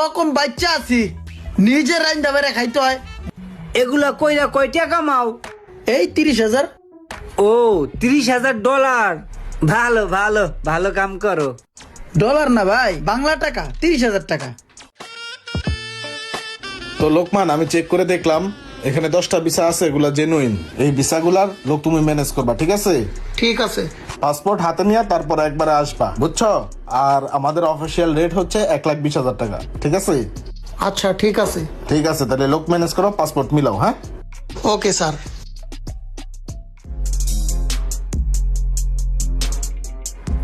রকম বাচ্চা আছি নিজে রাইন্দা বেড়ে খাইতে হয়। এগুলা কইরা কয় টাকা কামাও এই তিরিশ হাজার। ও তিরিশ হাজার ডলার। ভালো ভালো ভালো কাম করো। ডলার না ভাই বাংলা টাকা তিরিশ হাজার টাকা। তো লোকমান আমি চেক করে দেখলাম এখানে দশটা ভিসা আছে এগুলা জেনুইন এই ভিসাগুলার লোক তুমি ম্যানেজ করবা ঠিক আছে? ঠিক আছে। পাসপোর্ট হাতে নিয়ে তারপর একবারে আসবা বুঝছ? আর আমাদের অফিসিয়াল রেট হচ্ছে এক লাখ বিশ হাজার টাকা ঠিক আছে? আচ্ছা ঠিক আছে। ঠিক আছে তাহলে লোক ম্যানেজ করো পাসপোর্ট মিলাও হ্যাঁ? ওকে স্যার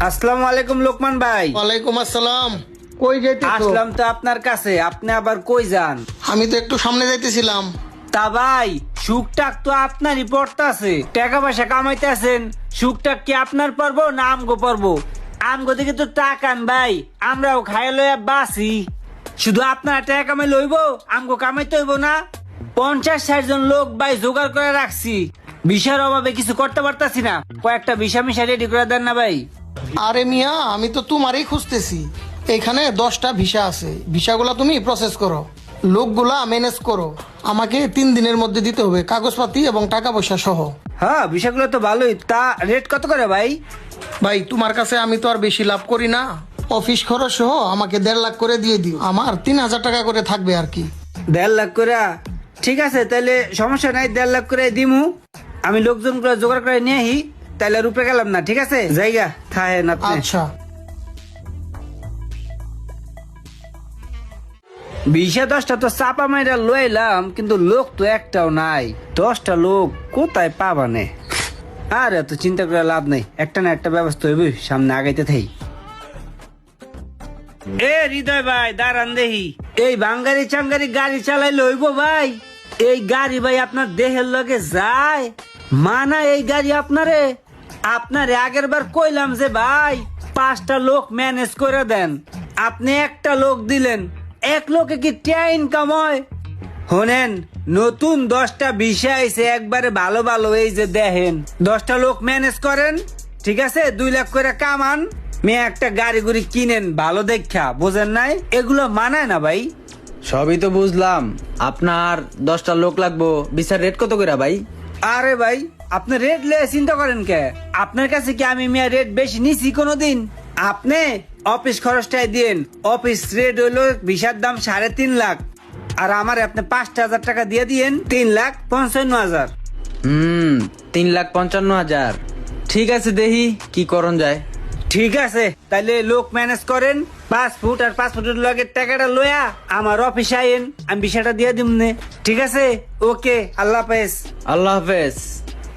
আসসালামু আলাইকুম লোকমান ভাই। ওয়ালাইকুম আসসালাম। কই যাইতে আসলাম তো আপনার কাছে আপনি আবার কই যান? আমি তো একটু সামনে যাইতেছিলাম। তা ভাই সুখটাক তো আপনারই পড়তাছে। টাকা পয়সা কামাইতেছেন সুখটাক কি আপনার পর্ব না আমগো পর্ব? আমগো থেকে তো টাকান ভাই, আমরাও খাই লইয়া বাসি শুধু আপনার টাকা কামাই লইব, আমগো কামাইতে হইব না। পঞ্চাশ ষাট জন লোক ভাই জোগাড় করে রাখছি। বিষয়ের অভাবে কিছু করতে পারতাছি না। কয়েকটা বিষা মিশা রেডি করে দেন না ভাই। আরে মিয়া, আমি তো তোমারই খুঁজতেছি। এখানে দশটা ভিসা আছে। ভিসাগুলো তুমি প্রসেস করো। লোকগুলা ম্যানেজ করো। আমাকে তিন দিনের মধ্যে দিতে হবে কাগজপাতি এবং টাকা পয়সা সহ। হ্যাঁ বিষয়গুলো তো ভালোই। তা রেট কত করে ভাই? ভাই তোমার কাছে আমি তো আর বেশি লাভ করি না। অফিস খরচ সহ আমাকে দেড় লাখ করে দিয়ে দিও। আমার তিন হাজার টাকা করে থাকবে আর কি। দেড় লাখ করে? ঠিক আছে তাহলে সমস্যা নাই দেড় লাখ করে দিমু। আমি লোকজন করে জোগাড় করে নিয়ে আহি তাহলে রূপে গেলাম না ঠিক আছে? জায়গা থাহে না আচ্ছা। বিশে দশটা তো চাপা মাইরা লইলাম কিন্তু লোক তো একটাও নাই। দশটা লোক কোথায় পাবানে আর এত চিন্তা করে লাভ নেই। একটা না একটা ব্যবস্থা হইবে সামনে আগাইতে থাই। এ হৃদয় ভাই দাঁড়ান দেহি এই বাঙ্গারি চাঙ্গারি গাড়ি চালাই লইব ভাই? এই গাড়ি ভাই আপনার দেহের লগে যায়? মানা এই গাড়ি আপনারে? আপনারে আগের বার কইলাম যে ভাই পাঁচটা লোক ম্যানেজ করে দেন। আপনি একটা লোক দিলেন এক লোকে কি ট্যা ইনকাম হয়? শোনেন নতুন দশটা বিষয় আইছে একবারে ভালো ভালো এই যে দেখেন। দশটা লোক ম্যানেজ করেন ঠিক আছে? দুই লাখ করে কামান মেয়ে একটা গাড়ি গুড়ি কিনেন ভালো দেখা বোঝেন নাই? এগুলো মানায় না ভাই। সবই তো বুঝলাম। আপনার দশটা লোক লাগবো বিচার রেট কত করে ভাই? আরে ভাই আপনি রেট লে চিন্তা করেন কে? আপনার কাছে কি আমি মিয়া রেট বেশি নিছি কোনোদিন? আপনি অফিস খরচটাই দিন অফিস রেট হইল ভিসার দাম সাড়ে তিন লাখ। আর আমার আপনি পাঁচটা হাজার টাকা দিয়ে দিয়েন তিন লাখ পঞ্চান্ন হাজার। হুম তিন লাখ পঞ্চান্ন হাজার। ঠিক আছে দেখি কি করণ যায়? ঠিক আছে তাহলে লোক ম্যানেজ করেন ফুট আর পাঁচ ফুটের লগের টাকাটা লয়া আমার অফিসে আইন আমি বিষয়টা দিয়ে দিব নে। ঠিক আছে? ওকে আল্লাহ হাফেজ। আল্লাহ হাফেজ।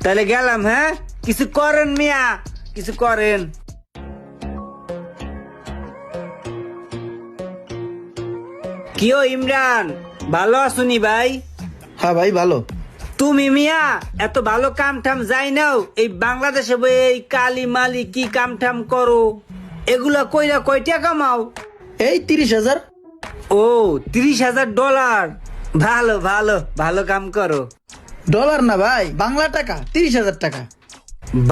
তাহলে গেলাম হ্যাঁ? কিছু করেন মিয়া কিছু করেন। কিও ইমরান? ভালো আছুনি ভাই? হ্যাঁ ভাই ভালো। তুমি মিয়া এত ভালো কাম ঠাম যাই নাও এই বাংলাদেশে বই এই কালি মালি কি কাম ঠাম করো? এগুলা কইরা কয়টা কামাও এই তিরিশ হাজার। ও তিরিশ হাজার ডলার। ভালো ভালো ভালো কাম করো। ডলার না ভাই বাংলা টাকা তিরিশ হাজার টাকা।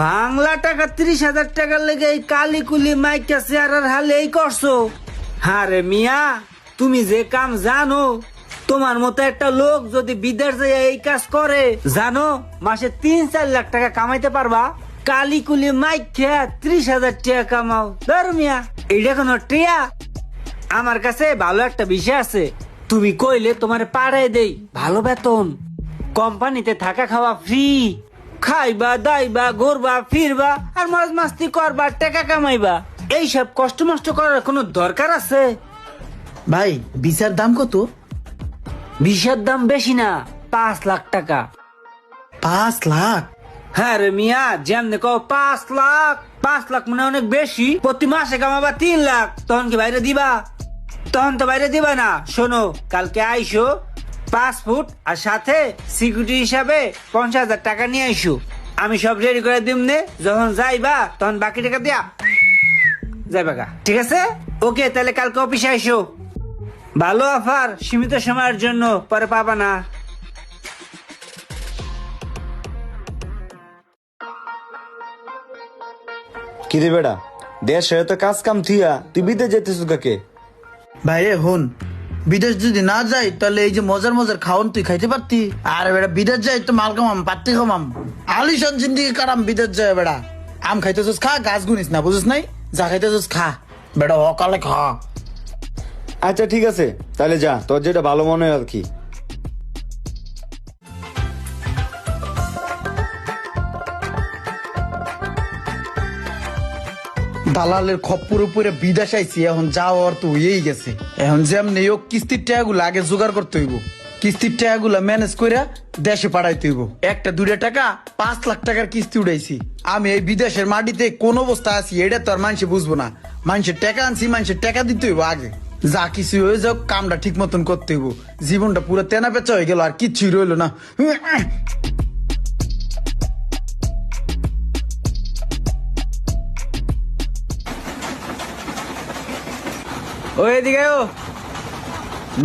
বাংলা টাকা তিরিশ হাজার টাকার লেগে এই কালি কুলি মাইকা চেয়ারের হালে এই করছ? হারে মিয়া তুমি যে কাম জানো, তোমার মতো একটা লোক যদি বিদেশ এই কাজ করে, জানো, মাসে তিন, চার লাখ টাকা কামাইতে পারবা? কালি কুলি মাইকা ত্রিশ হাজার টাকা কামাও। ধর মিয়া, এইটা কোনো টিয়া? আমার কাছে ভালো একটা বিষয় আছে। তুমি কইলে তোমার পাড়ায় দেই, ভালো বেতন। কোম্পানিতে থাকা খাওয়া ফ্রি খাইবা, দাইবা, ঘুরবা, ফিরবা, আর মজ মাস্তি করবা, টাকা কামাইবা। এইসব কষ্ট মষ্ট করার কোনো দরকার আছে? ভাই ভিসার দাম কত? ভিসার দাম বেশি না পাঁচ লাখ টাকা। পাঁচ লাখ? হ্যাঁ রে মিয়া যেমনি কো পাঁচ লাখ পাঁচ লাখ মানে অনেক বেশি। প্রতি মাসে কামাবা তিন লাখ তখন কি বাইরে দিবা? তখন তো বাইরে দিবা না। শোনো কালকে আইসো পাঁচ ফুট আর সাথে সিকিউরিটি হিসাবে পঞ্চাশ হাজার টাকা নিয়ে আইসো। আমি সব রেডি করে দিম নে যখন যাইবা তখন বাকি টাকা দিয়া যাইবা গা। ঠিক আছে? ওকে তাহলে কালকে অফিসে আইসো। ভালো অফার সীমিত সময়ের জন্য পরে পাবা না। কিরে বেড়া দেশ হয়ে তো কাজ কাম থুইয়া তুই বিদে যেতেছ কাকে ভাই রে হন বিদেশ যদি না যাই তাহলে এই যে মজার মজার খাওয়ান তুই খাইতে পারতি? আর বেড়া বিদেশ যাই তো মাল কামাম পাত্তি কামাম। আলিশান জিন্দিগি কারাম বিদেশ যায় বেড়া। আম খাইতেছিস খা গাছ গুনিস না বুঝিস নাই? যা খাইতেছিস খা। বেড়া অকালে খা। আচ্ছা ঠিক আছে। তাহলে যা, তোর যেটা ভালো মনে হয় আর কি। দালালের খপ্পুর উপরে বিদেশ আইছি এখন যাওয়ার তো হয়েই গেছে। এখন যেমনি হোক, কিস্তির টাকাগুলো আগে জোগাড় করতে হইব। কিস্তির টাকাগুলো ম্যানেজ করে দেশে পাঠাইতে হইব। একটা দুটা টাকা, পাঁচ লাখ টাকার কিস্তি উঠাইছি। আমি এই বিদেশের মাটিতে কোন অবস্থা আছি, এটা তো আর মানুষে বুঝব না। মানুষের টাকা আনছি, মানুষের টাকা দিতে হইব আগে। যা কিছু হয়ে যাক কামটা ঠিক মতন করতে হইব। জীবনটা পুরো তেনা পেঁচা হয়ে গেল আর কিচ্ছুই রইল না। ও এদিকে ও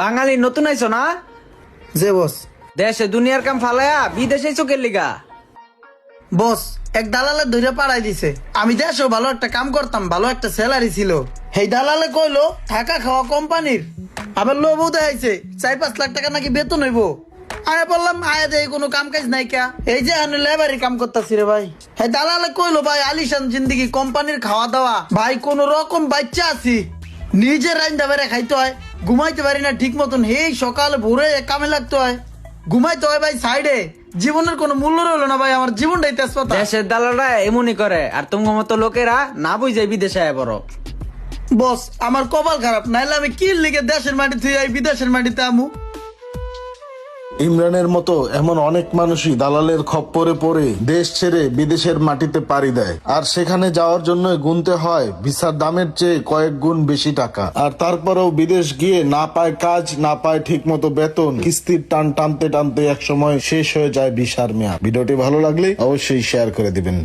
বাঙালি নতুন আইছো না? যে বস। দেশে দুনিয়ার কাম ফালায়া বিদেশে চোখের লিগা? বস, এক দালালে ধরে পাড়াই দিছে। আমি দেশেও ভালো একটা কাম করতাম, ভালো একটা স্যালারি ছিল। সেই দালালে কইলো, থাকা খাওয়া কোম্পানির। আবার লোভও দেখাইছে, চার পাঁচ লাখ টাকা নাকি বেতন হইব। আয় বললাম, আয় দেয় কোনো কাম কাজ নাই কা। এই যে আমি লেবারি কাম করতেছি রে ভাই। হ্যাঁ দালালে কইলো, ভাই, আলিশান জিন্দিগি কোম্পানির খাওয়া দাওয়া। ভাই, কোন রকম বাচ্চা আছি। নিজের রাইন্দা বেড়ে খাইতে হয়। ঘুমাইতে পারি না ঠিক মতন এই সকালে ভোরে কামে লাগতে হয়। ঘুমাইতে হয় ভাই সাইডে। জীবনের কোনো মূল্য রইল না ভাই আমার জীবনটাই তেজপাতা। দেশের দালালরা এমনই করে আর তোমার মতো লোকেরা না বুঝে বিদেশে আয় বড় বস আমার কপাল খারাপ নাইলে আমি কি লিখে দেশের মাটি থুই বিদেশের মাটিতে আমু? ইমরানের মতো এমন অনেক মানুষই দালালের খপ্পরে পড়ে দেশ ছেড়ে বিদেশের মাটিতে পাড়ি দেয়। আর সেখানে যাওয়ার জন্য গুনতে হয় ভিসার দামের চেয়ে কয়েক গুণ বেশি টাকা। আর তারপরেও বিদেশ গিয়ে না পায় কাজ, না পায় ঠিক মতো বেতন, কিস্তির টান টানতে টানতে একসময় শেষ হয়ে যায় ভিসার মেয়াদ। ভিডিওটি ভালো লাগলে অবশ্যই শেয়ার করে দিবেন।